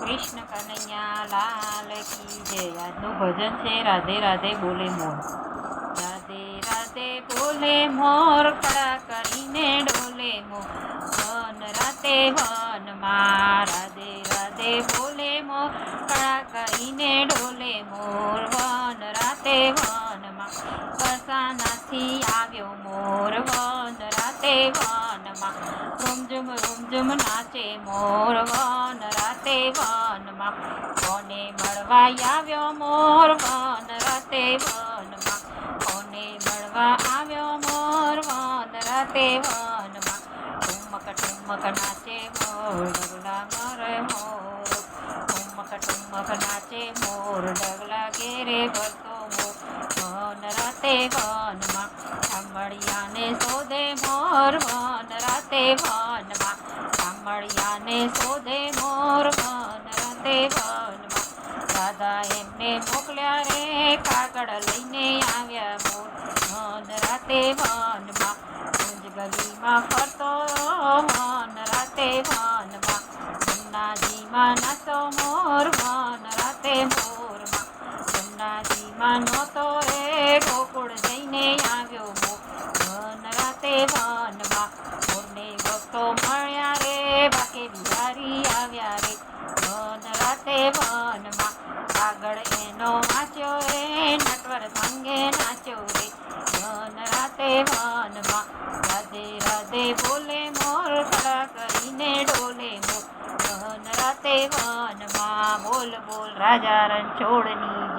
કૃષ્ણ કનૈયા લાલ કી જય. આજનું ભજન છે રાધે રાધે બોલે મોર. રાધે રાધે બોલે મોર કડા કરીને ડોલે મોર. વન રાતે વનમાં રાધે રાધે બોલે મોર કડા કરીને ડોલે મોર. વન રાતે વનમાં કસાનાથી આવ્યો મોર. વન રાતે વનમાં રૂમઝુમ રૂમઝુમ નાચે મોર વન રાતે વનમાં કોને મળવા આવ્યો મોર વન રાતે વનમાં કોને મળવા આવ્યો મોર વન રાતે વનમાં ઠુમક ઠુમક નાચે મોર ડગલા મરે મોર ઠુમક ઠુમક નાચે મોર ડગલા ઘેરે ભરતો મોર વન રાતે વનમાં સાંભળિયાને શોધે મોર વન રાતે વનમાં. સાંભળ્યાને શોધે મોર વન રાતે વનમાં. દાદા એમને મોકલ્યા રે, કાગળ લઈને આવ્યા મોર વન રાતે વનમાં. ગુંજ ગલીમાં ફરતો વન રાતે વનમાં. જમનાજીમાં નતો મોર વન રાતે મોરમાં. જમનાજીમાં નહોતો રે ગોકુળ ભક્તો મળ્યા રે બાકી બિહારી આવ્યા રે. વન રાતે વનમાં કાગળ એનો વાંચ્યો રે, નટવર સંગે નાચ્યો રે. વન રાતે વનમાં રાધે રાધે બોલે મોર ખડા કરીને ડોલે મોર. વન રાતે વનમાં બોલ બોલ રાજા રણછોડની જય.